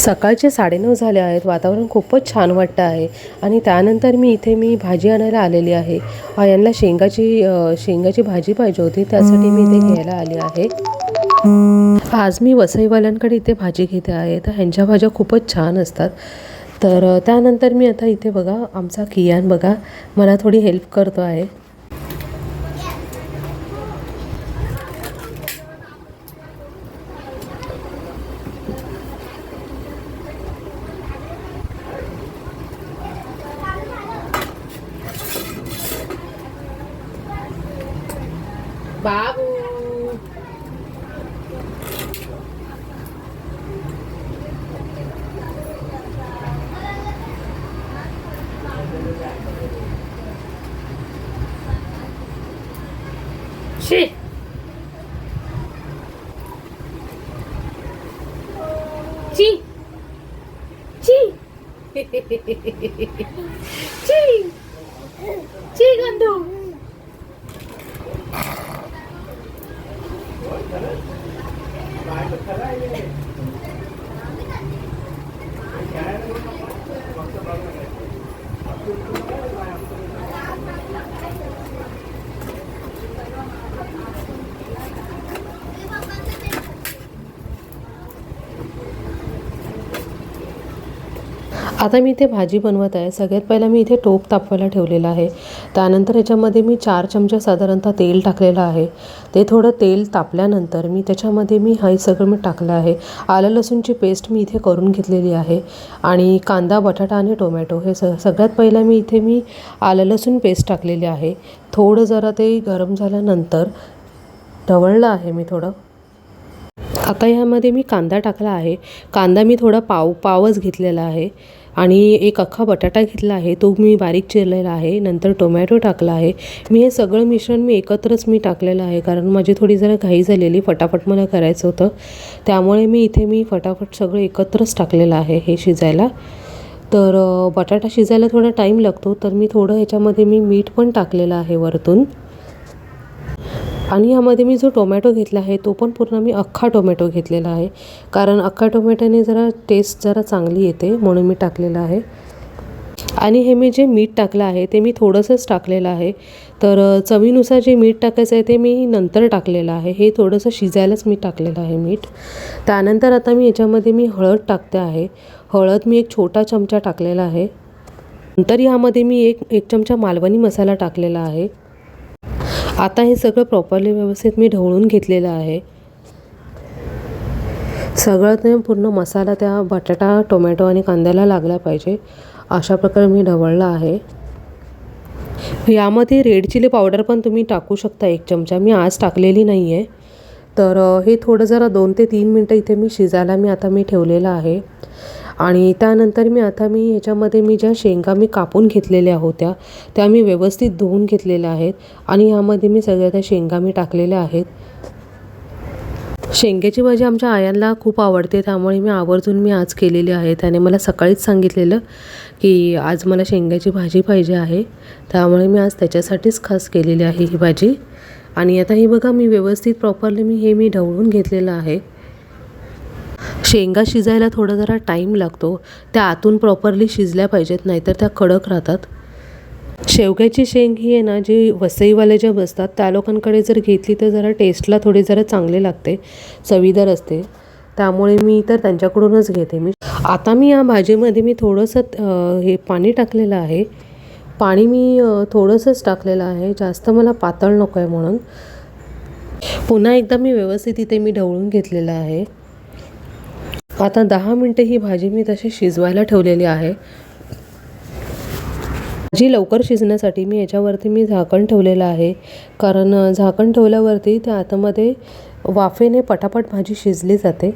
सकाळचे साडेनऊ झाले आहेत. वातावरण खूपच छान वाटतं आहे. आणि त्यानंतर मी इथे मी भाजी आणायला आलेली आहे. यांना शेंगाची शेंगाची भाजी पाहिजे होती. त्यासाठी मी इथे घ्यायला आली आहे. आज मी वसईवाल्यांकडे इथे भाजी घेते आहे. तर ह्यांच्या भाज्या खूपच छान असतात. तर त्यानंतर मी आता इथे बघा आमचा कियान बघा. मला थोडी हेल्प करतो आहे. 마구 시 치! 치! 치! 치! 치! 간다! आता मी इथे भाजी बनवत आहे. सगळ्यात पहिला मी इथे टोप तापवायला ठेवलेला आहे. त्यानंतर याच्यामध्ये मी चार चमचे साधारणतः तेल टाकलेलं आहे. ते थोडं तेल तापल्यानंतर मी त्याच्यामध्ये मी हे सगळं मी टाकलं आहे. आलं लसूणची पेस्ट मी इथे करून घेतलेली आहे. आणि कांदा बटाटा आणि टोमॅटो हे स सगळ्यात पहिला मी इथे मी आलं लसूण पेस्ट टाकलेली आहे. थोडं जरा ते गरम झाल्यानंतर ढवळलं आहे मी थोडं. आता ह्यामध्ये मी कांदा टाकला आहे. कांदा मी थोडा पाव पावच घेतलेला आहे. आणि एक अख्खा बटाटा घेतला आहे. तो मी बारीक चिरलेला आहे. नंतर टोमॅटो टाकला आहे. मी हे सगळं मिश्रण मी एकत्रच मी टाकलेलं आहे. कारण माझी थोडी जरा घाई झालेली. फटाफट मला करायचं होतं. त्यामुळे मी इथे मी फटाफट सगळं एकत्रच टाकलेलं आहे हे शिजायला. तर बटाटा शिजायला थोडा टाईम लागतो. तर मी थोडं ह्याच्यामध्ये मी मीठ पण टाकलेलं आहे वरतून. आणि यामध्ये मी जो टोमॅटो घेतला आहे तो पण पूर्ण मी अख्खा टोमॅटो घेतलेला आहे. कारण अख्खा टोमॅटोने जरा टेस्ट जरा चांगली येते म्हणून मी टाकलेलं आहे. आणि हे मी जे मीठ टाकलं आहे ते मी थोडंसंच टाकलेलं आहे. तर चवीनुसार जे मीठ टाकायचं आहे ते मी नंतर टाकलेलं आहे. हे थोडंसं शिजायलाच मी टाकलेलं आहे मीठ. त्यानंतर आता मी याच्यामध्ये मी हळद टाकते आहे. हळद मी एक छोटा चमचा टाकलेला आहे. नंतर यामध्ये मी एक एक चमचा मालवणी मसाला टाकलेला आहे. आता हे सगळं प्रॉपरली व्यवस्थित मी ढवळून घेतलेलं आहे. सगळं ते पूर्ण मसाला त्या बटाटा टोमॅटो आणि कांद्याला लागला पाहिजे. अशा प्रकारे मी ढवळलं आहे. यामध्ये रेड चिली पावडर पण तुम्ही टाकू शकता एक चमचा. मी आज टाकलेली नाही आहे तर हे थोडं जरा दोन ते तीन मिनटं इथे मी शिजायला मी आता मी ठेवलेलं आहे. आणि त्यानंतर मी आता मी ह्याच्यामध्ये मी ज्या शेंगा मी कापून घेतलेल्या होत्या त्या मी व्यवस्थित धुवून घेतलेल्या आहेत आणि ह्यामध्ये मी सगळ्या त्या शेंगा मी टाकलेल्या आहेत. शेंग्याची भाजी आमच्या आयांना खूप आवडते त्यामुळे मी आवर्जून मी आज केलेली आहे. त्याने मला सकाळीच सांगितलेलं की आज मला शेंग्याची भाजी पाहिजे आहे. त्यामुळे मी आज त्याच्यासाठीच खास केलेली आहे ही भाजी. आणि आता हे बघा मी व्यवस्थित प्रॉपरली मी हे मी ढवळून घेतलेलं आहे. शेंगा शिजायला थोडा जरा टाईम लागतो. त्या आतून प्रॉपरली शिजल्या पाहिजेत नाहीतर त्या कडक राहतात. शेवग्याची शेंग ही आहे ना जी वसईवाले ज्या बसतात त्या लोकांकडे जर घेतली तर जरा टेस्टला थोडी जरा चांगले लागते. चवीदार असते. त्यामुळे मी तर त्यांच्याकडूनच घेते. मी आता मी या भाजीमध्ये मी थोडंसं हे पाणी टाकलेलं आहे. पाणी मी थोडंसंच टाकलेलं आहे. जास्त मला पातळ नको आहे म्हणून. पुन्हा एकदा मी व्यवस्थित इथे मी ढवळून घेतलेलं आहे. आता दहा मिनटं ही भाजी मी तशी शिजवायला ठेवलेली आहे. भाजी लवकर शिजण्यासाठी मी याच्यावरती मी झाकण ठेवलेलं आहे. कारण झाकण ठेवल्यावरती त्या आतमध्ये वाफेने पटापट भाजी शिजली जाते.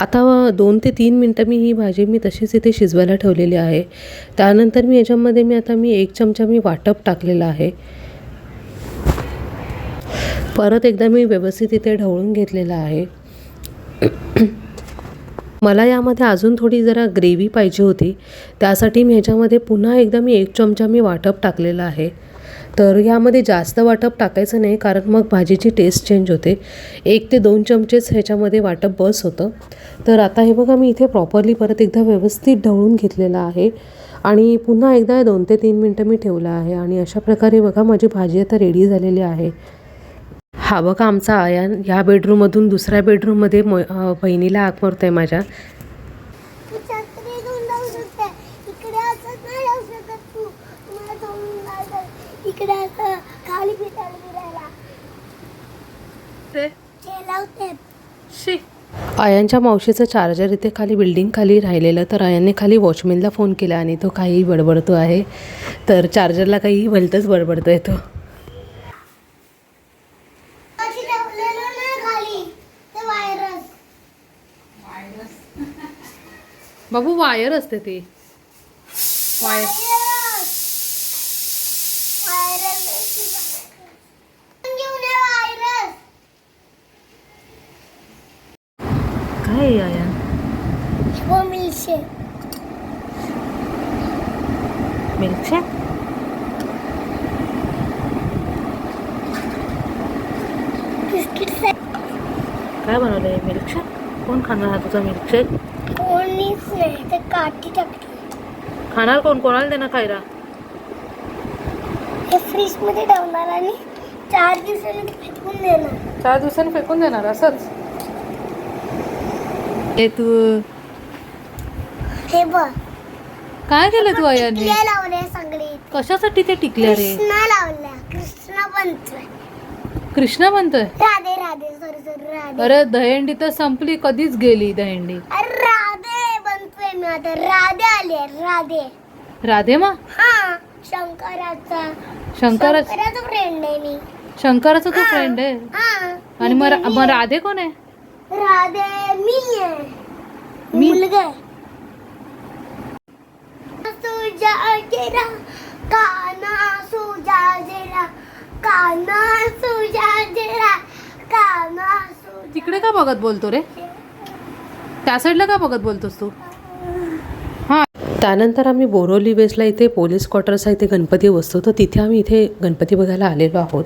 आता दोन ते तीन मिनटं मी ही भाजी मी तशीच इथे शिजवायला ठेवलेली आहे. त्यानंतर मी याच्यामध्ये मी आता मी एक चमचा मी वाटप टाकलेला आहे. परत एकदा मी व्यवस्थित इथे ढवळून घेतलेलं आहे. मला यामध्ये अजून थोडी जरा ग्रेव्ही पाहिजे होती. त्यासाठी मी ह्याच्यामध्ये पुन्हा एकदा मी एक चमचा मी वाटप टाकलेलं आहे. तर यामध्ये जास्त वाटप टाकायचं नाही कारण मग भाजीची टेस्ट चेंज होते. एक ते दोन चमचेच ह्याच्यामध्ये वाटप बस होतं. तर आता हे बघा मी इथे प्रॉपरली परत एकदा व्यवस्थित ढवळून घेतलेलं आहे. आणि पुन्हा एकदा दोन ते तीन मिनटं मी ठेवलं आहे. आणि अशा प्रकारे बघा माझी भाजी आता रेडी झालेली आहे. हा बघा आमचा आयान ह्या बेडरूममधून दुसऱ्या बेडरूममध्ये म बहिणीला हाक मारतोय माझ्या. तू? छत्री घेऊन जाऊ शकते इकडे असं नाही जाऊ शकत तू तुम्हाला थांबून जायचं इकडे असं खाली फिरायला फिरायला ते लावते आयांच्या मावशीचं चार्जर इथे खाली बिल्डिंग खाली राहिलेलं तर आयांनी खाली वॉचमॅनला फोन केला आणि तो काही बडबडतो आहे. तर चार्जरला काही भलतंच बडबडतो आहे तो अशी ठेवलेलं नाही खाली ते व्हायरस बाबू वायर असते ती. व्हायरस काय मिळशे मिल्कशेक. काय बनवलं आहे मिल्कशेक? कोण खाणार हा तुझा मिल्कशेक? नाही ते काठी टाकली. खाणार कोण? कोणाला देणार खायला? हे फ्रीजमध्ये ठेवणार आणि चार दिवसांनी फेकून देणार. चार दिवसांनी फेकून देणार असंच? हे तू हे बघ. काय केलं तू आयाने? टिकल्या लावल्या सगळे. कशासाठी ते टिकल्या रे? कृष्णा लावल्या. कृष्णा बनतोय. कृष्णा म्हणतोय राधे राधे सॉरी सॉरी राधे. अरे दहीहंडी तर संपली कधीच गेली दहीहंडी. अरे मी आता राधे आले राधे. राधे मा? हा शंकराचा. शंकर शंकराचा फ्रेंड आहे मी. शंकराचा तो फ्रेंड आहे? हा. आणि मग रा- मग राधे कोण आहे? राधे मी आहे. मी? मुलगा आहे. काना सुजा जेरा काना सुजा जेरा काना सुजा तिकडे का बघत बोलतो रे? त्या साईडला का बघत बोलतोस तू? त्यानंतर आम्ही बोरोली बेसला इथे पोलीस क्वार्टर्स आहे इथे गणपती बसतो तर तिथे आम्ही इथे गणपती बघायला आलेलो आहोत.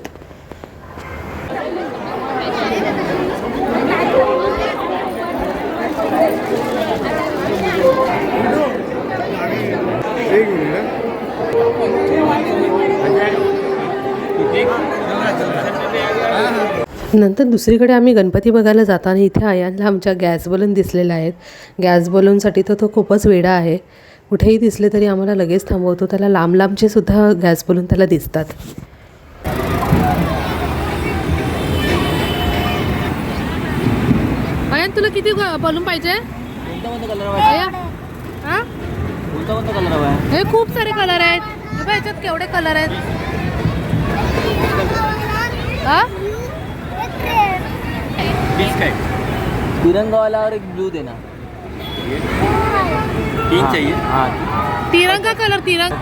नंतर दुसरीकडे आम्ही गणपती बघायला जाताना इथे आयांना आमच्या गॅस बलून दिसलेल्या आहेत. गॅस बलूनसाठी तर तो खूपच वेडा आहे. कुठेही दिसले तरी आम्हाला लगेच थांबवतो. त्याला लांब लांबचे सुद्धा गॅस बोलून त्याला दिसतात. अयन तुला किती बलून पाहिजे? हां? हे खूप सारे कलर आहेत. याच्यात केवढे कलर आहेत? हा? तिरंगा वाला और एक ब्लू देना तीन चाहिए? हाँ तिरंगा कलर तिरंगा।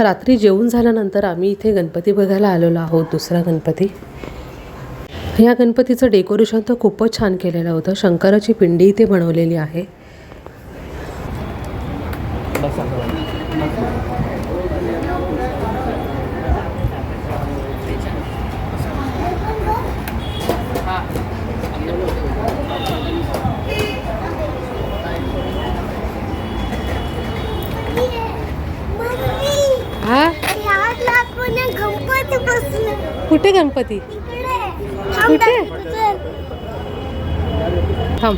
रात्री जेवून झाल्यानंतर आम्ही इथे गणपती बघायला आलेलो आहोत दुसरा गणपती. ह्या गणपतीचं डेकोरेशन तर खूपच छान केलेलं होतं. शंकराची पिंडी इथे बनवलेली आहे बस मम्मी हा याद आपण गणपती बसले कुठे गणपती कुठे थांब कुठे? दाखवतो, चल. थांब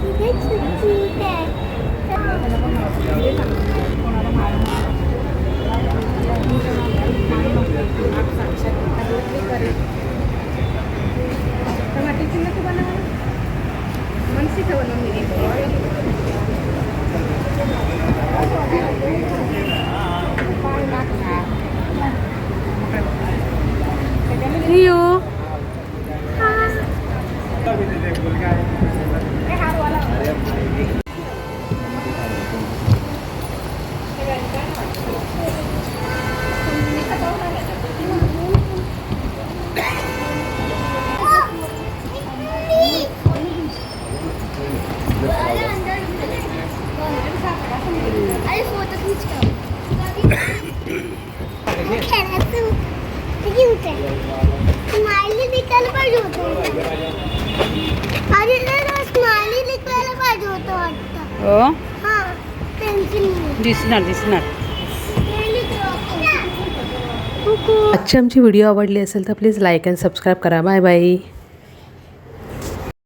तिथे cute आहे. रियो अरे अरे फोटो खींच का खेळायचं क्यूट आहे स्माइली लिखायला पाहिजे होतं अरे स्माइली लिखायला पाहिजे होतं वाटतं हो? दिसणार दिसणार. आजची आमची व्हिडिओ आवडली असेल तर प्लीज लाईक अँड सबस्क्राईब करा. Bye bye